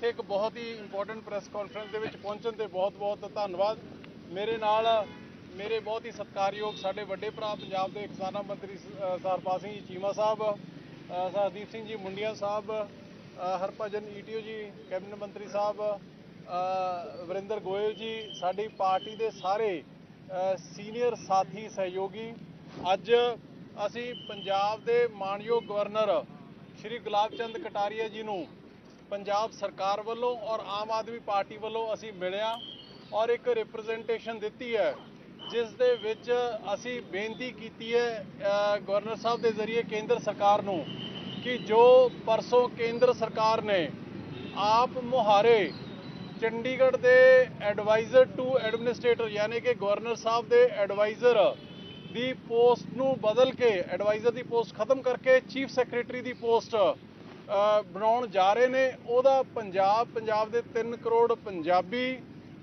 ਇੱਥੇ ਇੱਕ ਬਹੁਤ ਹੀ ਇੰਪੋਰਟੈਂਟ ਪ੍ਰੈਸ ਕਾਨਫਰੰਸ ਦੇ ਵਿੱਚ ਪਹੁੰਚਣ ਤੇ ਬਹੁਤ-ਬਹੁਤ ਧੰਨਵਾਦ। ਮੇਰੇ ਨਾਲ ਮੇਰੇ ਬਹੁਤ ਹੀ ਸਤਿਕਾਰਯੋਗ ਸਾਡੇ ਵੱਡੇ ਭਰਾ ਪੰਜਾਬ ਦੇ ਖਜ਼ਾਨਾ ਮੰਤਰੀ ਸ- ਸਰਪਾਲ ਸਿੰਘ ਜੀ ਚੀਮਾ ਸਾਹਿਬ ਸਰਦੀਪ ਸਿੰਘ ਜੀ ਮੁੰਡੀਆਂ ਸਾਹਿਬ ਅ, ਹਰਭਜਨ ਈਟੀਓ ਜੀ ਕੈਬਨਿਟ ਮੰਤਰੀ ਸਾਹਿਬ ਵਰਿੰਦਰ ਗੋਇਲ ਜੀ ਸਾਡੀ ਪਾਰਟੀ ਦੇ ਸਾਰੇ ਸੀਨੀਅਰ ਸਾਥੀ ਸਹਿਯੋਗੀ। ਅੱਜ ਅਸੀਂ ਪੰਜਾਬ ਦੇ ਮਾਨਯੋਗ ਗਵਰਨਰ ਸ਼੍ਰੀ ਗੁਲਾਬ ਚੰਦ ਕਟਾਰੀਆ ਜੀ ਨੂੰ ਪੰਜਾਬ ਸਰਕਾਰ ਵੱਲੋਂ ਔਰ ਆਮ ਆਦਮੀ ਪਾਰਟੀ ਵੱਲੋਂ ਅਸੀਂ ਮਿਲਿਆ ਔਰ ਇੱਕ ਰਿਪਰੈਜ਼ੈਂਟੇਸ਼ਨ ਦਿੱਤੀ ਹੈ, ਜਿਸ ਦੇ ਵਿੱਚ ਅਸੀਂ ਬੇਨਤੀ ਕੀਤੀ ਹੈ ਗਵਰਨਰ ਸਾਹਿਬ ਦੇ ਜ਼ਰੀਏ ਕੇਂਦਰ ਸਰਕਾਰ ਨੂੰ ਕਿ ਜੋ ਪਰਸੋਂ ਕੇਂਦਰ ਸਰਕਾਰ ਨੇ ਆਪ ਮੁਹਾਰੇ ਚੰਡੀਗੜ੍ਹ ਦੇ ਐਡਵਾਈਜ਼ਰ ਟੂ ਐਡਮਿਨਿਸਟ੍ਰੇਟਰ ਯਾਨੀ ਕਿ ਗਵਰਨਰ ਸਾਹਿਬ ਦੇ ਐਡਵਾਈਜ਼ਰ ਦੀ ਪੋਸਟ ਨੂੰ ਬਦਲ ਕੇ ਐਡਵਾਈਜ਼ਰ ਦੀ ਪੋਸਟ ਖਤਮ ਕਰਕੇ ਚੀਫ ਸੈਕਟਰੀ ਦੀ ਪੋਸਟ ਬਣਾਉਣ ਜਾ ਰਹੇ ਨੇ। ਉਹਦਾ ਪੰਜਾਬ ਪੰਜਾਬ ਦੇ 3 ਕਰੋੜ ਪੰਜਾਬੀ,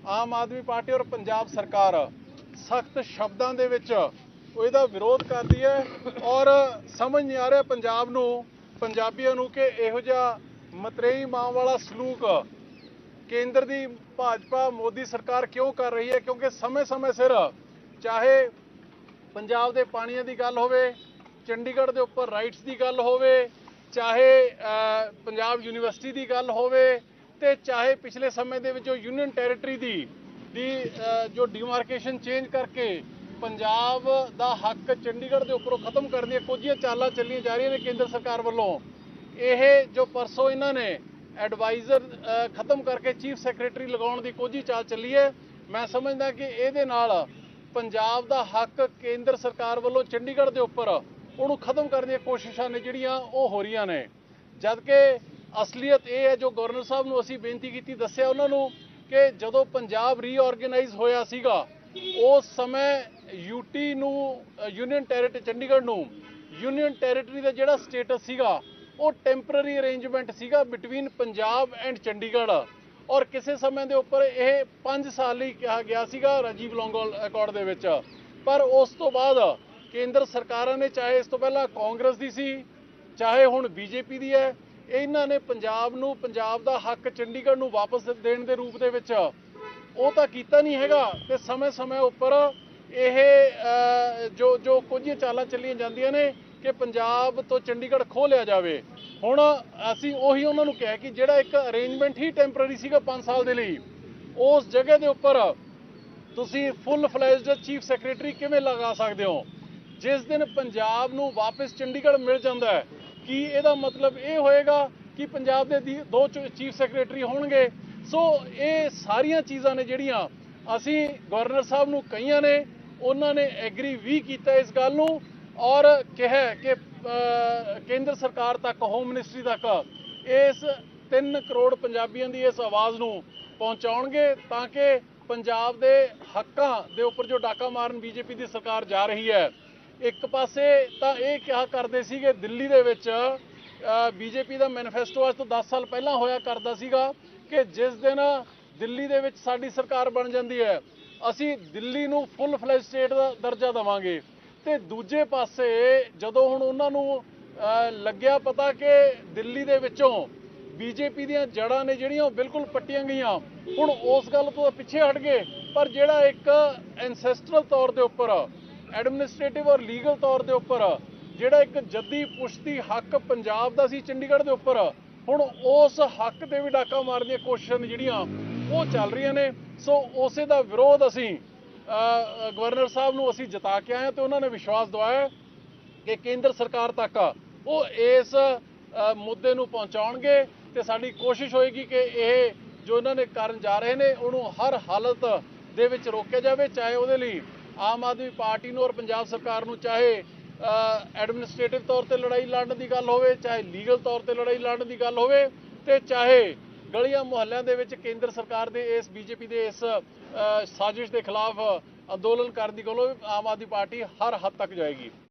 ਆਮ ਆਦਮੀ ਪਾਰਟੀ ਔਰ ਪੰਜਾਬ ਸਰਕਾਰ ਸਖਤ ਸ਼ਬਦਾਂ ਦੇ ਵਿੱਚ ਇਹਦਾ ਵਿਰੋਧ ਕਰਦੀ ਹੈ ਔਰ ਸਮਝ ਨਹੀਂ ਆ ਰਿਹਾ ਪੰਜਾਬ ਨੂੰ, ਪੰਜਾਬੀਆਂ ਨੂੰ ਕਿ ਇਹੋ ਜਿਹਾ ਮਤਰੇਈ ਮਾਂ ਵਾਲਾ ਸਲੂਕ ਕੇਂਦਰ ਦੀ ਭਾਜਪਾ, ਮੋਦੀ ਸਰਕਾਰ ਕਿਉਂ ਕਰ ਰਹੀ ਹੈ? ਕਿਉਂਕਿ ਸਮੇਂ-ਸਮੇਂ ਸਿਰ ਚਾਹੇ ਪੰਜਾਬ ਦੇ ਪਾਣੀਆਂ ਦੀ ਗੱਲ ਹੋਵੇ, ਚੰਡੀਗੜ੍ਹ ਦੇ ਉੱਪਰ ਰਾਈਟਸ ਦੀ ਗੱਲ ਹੋਵੇ ਚਾਹੇ ਪੰਜਾਬ ਯੂਨੀਵਰਸਿਟੀ ਦੀ ਗੱਲ ਹੋਵੇ ਤੇ ਚਾਹੇ ਪਿਛਲੇ ਸਮੇਂ ਦੇ ਵਿੱਚ ਜੋ ਯੂਨੀਅਨ ਟੈਰੀਟਰੀ ਦੀ ਦੀ ਜੋ ਡੀਮਾਰਕੇਸ਼ਨ ਚੇਂਜ ਕਰਕੇ ਪੰਜਾਬ ਦਾ ਹੱਕ ਚੰਡੀਗੜ੍ਹ ਦੇ ਉੱਪਰੋਂ ਖਤਮ ਕਰਨ ਦੀਆਂ ਕੁਝੀਆਂ ਚਾਲਾਂ ਚੱਲੀਆਂ ਜਾ ਰਹੀਆਂ ਨੇ ਕੇਂਦਰ ਸਰਕਾਰ ਵੱਲੋਂ, ਇਹ ਜੋ ਪਰਸੋਂ ਇਹਨਾਂ ਨੇ ਐਡਵਾਈਜ਼ਰ ਖਤਮ ਕਰਕੇ ਚੀਫ ਸੈਕਟਰੀ ਲਗਾਉਣ ਦੀ ਕੋਝੀ ਚਾਲ ਚੱਲੀ ਹੈ, ਮੈਂ ਸਮਝਦਾ ਕਿ ਇਹਦੇ ਨਾਲ ਪੰਜਾਬ ਦਾ ਹੱਕ ਕੇਂਦਰ ਸਰਕਾਰ ਵੱਲੋਂ ਚੰਡੀਗੜ੍ਹ ਦੇ ਉੱਪਰ ਉਹਨੂੰ ਖਤਮ ਕਰਨ ਦੀਆਂ ਕੋਸ਼ਿਸ਼ਾਂ ਨੇ ਜਿਹੜੀਆਂ ਉਹ ਹੋ ਰਹੀਆਂ ਨੇ। ਜਦ ਕਿ ਅਸਲੀਅਤ ਇਹ ਹੈ, ਜੋ ਗਵਰਨਰ ਸਾਹਿਬ ਨੂੰ ਅਸੀਂ ਬੇਨਤੀ ਕੀਤੀ, ਦੱਸਿਆ ਉਹਨਾਂ ਨੂੰ ਕਿ ਜਦੋਂ ਪੰਜਾਬ ਰੀਆਰਗੇਨਾਈਜ਼ ਹੋਇਆ ਸੀਗਾ, ਉਸ ਸਮੇਂ ਯੂਟੀ ਨੂੰ ਯੂਨੀਅਨ ਟੈਰੀਟਰੀ ਚੰਡੀਗੜ੍ਹ ਨੂੰ ਯੂਨੀਅਨ ਟੈਰੀਟਰੀ ਦਾ ਜਿਹੜਾ ਸਟੇਟਸ ਸੀਗਾ, ਉਹ ਟੈਂਪਰੇਰੀ ਅਰੇਂਜਮੈਂਟ ਸੀਗਾ ਬਿਟਵੀਨ ਪੰਜਾਬ ਐਂਡ ਚੰਡੀਗੜ੍ਹ। ਔਰ ਕਿਸੇ ਸਮੇਂ ਦੇ ਉੱਪਰ ਇਹ 5 ਸਾਲ ਲਈ ਕਿਹਾ ਗਿਆ ਸੀਗਾ, ਰਾਜੀਵ ਲੌਂਗੋਲ ਅਕੋਰਡ ਦੇ ਵਿੱਚ। ਪਰ ਉਸ ਤੋਂ ਬਾਅਦ ਕੇਂਦਰ ਸਰਕਾਰਾਂ ਨੇ, ਚਾਹੇ ਇਸ ਤੋਂ ਪਹਿਲਾਂ ਕਾਂਗਰਸ ਦੀ ਸੀ, ਚਾਹੇ ਹੁਣ ਬੀਜੇਪੀ ਦੀ ਹੈ, ਇਹਨਾਂ ਨੇ ਪੰਜਾਬ ਨੂੰ, ਪੰਜਾਬ ਦਾ ਹੱਕ ਚੰਡੀਗੜ੍ਹ ਨੂੰ ਵਾਪਸ ਦੇਣ ਦੇ ਰੂਪ ਦੇ ਵਿੱਚ ਉਹ ਤਾਂ ਕੀਤਾ ਨਹੀਂ ਹੈਗਾ ਤੇ ਸਮੇਂ-ਸਮੇਂ ਉੱਪਰ ਇਹ ਜੋ ਜੋ ਕੁਝ ਚਾਲਾਂ ਚੱਲੀਆਂ ਜਾਂਦੀਆਂ ਨੇ ਕਿ ਪੰਜਾਬ ਤੋਂ ਚੰਡੀਗੜ੍ਹ ਖੋਹ ਲਿਆ ਜਾਵੇ। ਹੁਣ ਅਸੀਂ ਉਹੀ ਉਹਨਾਂ ਨੂੰ ਕਿਹਾ ਕਿ ਜਿਹੜਾ ਇੱਕ ਅਰੇਂਜਮੈਂਟ ਹੀ ਟੈਂਪਰੇਰੀ ਸੀਗਾ 5 ਸਾਲ ਦੇ ਲਈ, ਉਸ ਜਗ੍ਹਾ ਦੇ ਉੱਪਰ ਤੁਸੀਂ ਫੁੱਲ ਫਲੈਜਡ ਚੀਫ ਸੈਕਟਰੀ ਕਿਵੇਂ ਲਗਾ ਸਕਦੇ ਹੋ? ਜਿਸ ਦਿਨ ਪੰਜਾਬ ਨੂੰ ਵਾਪਸ ਚੰਡੀਗੜ੍ਹ ਮਿਲ ਜਾਂਦਾ ਹੈ, ਕੀ ਇਹਦਾ ਮਤਲਬ ਇਹ ਹੋਏਗਾ ਕਿ ਪੰਜਾਬ ਦੇ ਦੀ- ਦੋ ਚੀਫ ਸੈਕਟਰੀ ਹੋਣਗੇ? ਸੋ ਇਹ ਸਾਰੀਆਂ ਚੀਜ਼ਾਂ ਨੇ ਜਿਹੜੀਆਂ ਅਸੀਂ ਗਵਰਨਰ ਸਾਹਿਬ ਨੂੰ ਕਹੀਆਂ ਨੇ, ਉਹਨਾਂ ਨੇ ਐਗਰੀ ਵੀ ਕੀਤਾ ਇਸ ਗੱਲ ਨੂੰ ਔਰ ਕਿਹਾ ਕਿ ਕੇਂਦਰ ਸਰਕਾਰ ਤੱਕ ਹੋਮ ਮਿਨਿਸਟਰੀ ਤੱਕ ਇਸ 3 ਕਰੋੜ ਪੰਜਾਬੀਆਂ ਦੀ ਇਸ ਆਵਾਜ਼ ਨੂੰ ਪਹੁੰਚਾਉਣਗੇ ਤਾਂ ਕਿ ਪੰਜਾਬ ਦੇ ਹੱਕਾਂ ਦੇ ਉੱਪਰ ਜੋ ਡਾਕਾ ਮਾਰਨ ਬੀਜੇਪੀ ਦੀ ਸਰਕਾਰ ਜਾ ਰਹੀ ਹੈ ਇੱਕ ਪਾਸੇ ਤਾਂ ਇਹ ਕਿਹਾ ਕਰਦੇ ਸੀਗੇ ਦਿੱਲੀ ਦੇ ਵਿੱਚ ਬੀਜੇਪੀ ਦਾ ਮੈਨੀਫੈਸਟੋ ਅੱਜ ਤੋਂ 10 ਸਾਲ ਪਹਿਲਾਂ ਹੋਇਆ ਕਰਦਾ ਸੀਗਾ ਕਿ ਜਿਸ ਦਿਨ ਦਿੱਲੀ ਦੇ ਵਿੱਚ ਸਾਡੀ ਸਰਕਾਰ ਬਣ ਜਾਂਦੀ ਹੈ, ਅਸੀਂ ਦਿੱਲੀ ਨੂੰ ਫੁੱਲ ਫਲੈਜ ਸਟੇਟ ਦਾ ਦਰਜਾ ਦੇਵਾਂਗੇ। ਤੇ ਦੂਜੇ ਪਾਸੇ ਜਦੋਂ ਹੁਣ ਉਹਨਾਂ ਨੂੰ ਲੱਗਿਆ ਪਤਾ ਕਿ ਦਿੱਲੀ ਦੇ ਵਿੱਚੋਂ ਬੀਜੇਪੀ ਦੀਆਂ ਜੜਾਂ ਨੇ ਜਿਹੜੀਆਂ ਉਹ ਬਿਲਕੁਲ ਪੱਟੀਆਂ ਗਈਆਂ, ਹੁਣ ਉਸ ਗੱਲ ਤੋਂ ਤਾਂ ਪਿੱਛੇ ਹਟ ਗਏ, ਪਰ ਜਿਹੜਾ ਇੱਕ ਐਨਸੈਸਟਰਲ ਤੌਰ ਦੇ ਉੱਪਰ ਐਡਮਿਨਿਸਟ੍ਰੇਟਿਵ ਔਰ ਲੀਗਲ ਤੌਰ ਦੇ ਉੱਪਰ, ਜਿਹੜਾ ਇੱਕ ਜੱਦੀ ਪੁਸ਼ਤੀ ਹੱਕ ਪੰਜਾਬ ਦਾ ਸੀ ਚੰਡੀਗੜ੍ਹ ਦੇ ਉੱਪਰ, ਹੁਣ ਉਸ ਹੱਕ ਤੇ ਵੀ ਡਾਕਾ ਮਾਰਨ ਦੀਆਂ ਕੋਸ਼ਿਸ਼ਾਂ ਨੇ ਜਿਹੜੀਆਂ ਉਹ ਚੱਲ ਰਹੀਆਂ ਨੇ। ਸੋ ਉਸੇ ਦਾ ਵਿਰੋਧ ਅਸੀਂ ਗਵਰਨਰ ਸਾਹਿਬ ਨੂੰ ਅਸੀਂ ਜਤਾ ਕੇ ਆਏ ਹਾਂ ਤੇ ਉਹਨਾਂ ਨੇ ਵਿਸ਼ਵਾਸ ਦਵਾਇਆ ਕਿ ਕੇਂਦਰ ਸਰਕਾਰ ਤੱਕ ਉਹ ਇਸ ਮੁੱਦੇ ਨੂੰ ਪਹੁੰਚਾਉਣਗੇ ਤੇ ਸਾਡੀ ਕੋਸ਼ਿਸ਼ ਹੋਏਗੀ ਕਿ ਇਹ ਜੋ ਇਹਨਾਂ ਨੇ ਕਰਨ ਜਾ ਰਹੇ ਨੇ, ਉਹਨੂੰ ਹਰ ਹਾਲਤ ਦੇ ਵਿੱਚ ਰੋਕਿਆ ਜਾਵੇ, ਚਾਹੇ ਉਹਦੇ ਲਈ ਆਮ ਆਦਮੀ ਪਾਰਟੀ ਨੂੰ ਔਰ ਪੰਜਾਬ ਸਰਕਾਰ ਨੂੰ ਚਾਹੇ ਐਡਮਿਨਿਸਟ੍ਰੇਟਿਵ ਤੌਰ ਤੇ ਲੜਾਈ ਲੜਨ ਦੀ ਗੱਲ ਹੋਵੇ, ਚਾਹੇ ਲੀਗਲ ਤੌਰ ਤੇ ਲੜਾਈ ਲੜਨ ਦੀ ਗੱਲ ਹੋਵੇ ਤੇ ਚਾਹੇ ਗਲੀਆਂ ਮੁਹੱਲਿਆਂ ਦੇ ਵਿੱਚ ਕੇਂਦਰ ਸਰਕਾਰ ਦੇ ਇਸ, ਬੀਜੇਪੀ ਦੇ ਇਸ ਸਾਜ਼ਿਸ਼ ਦੇ ਖਿਲਾਫ ਅੰਦੋਲਨ ਕਰਨ ਦੀ ਗੱਲ ਹੋਵੇ, ਆਮ ਆਦਮੀ ਪਾਰਟੀ ਹਰ ਹੱਦ ਤੱਕ ਜਾਏਗੀ।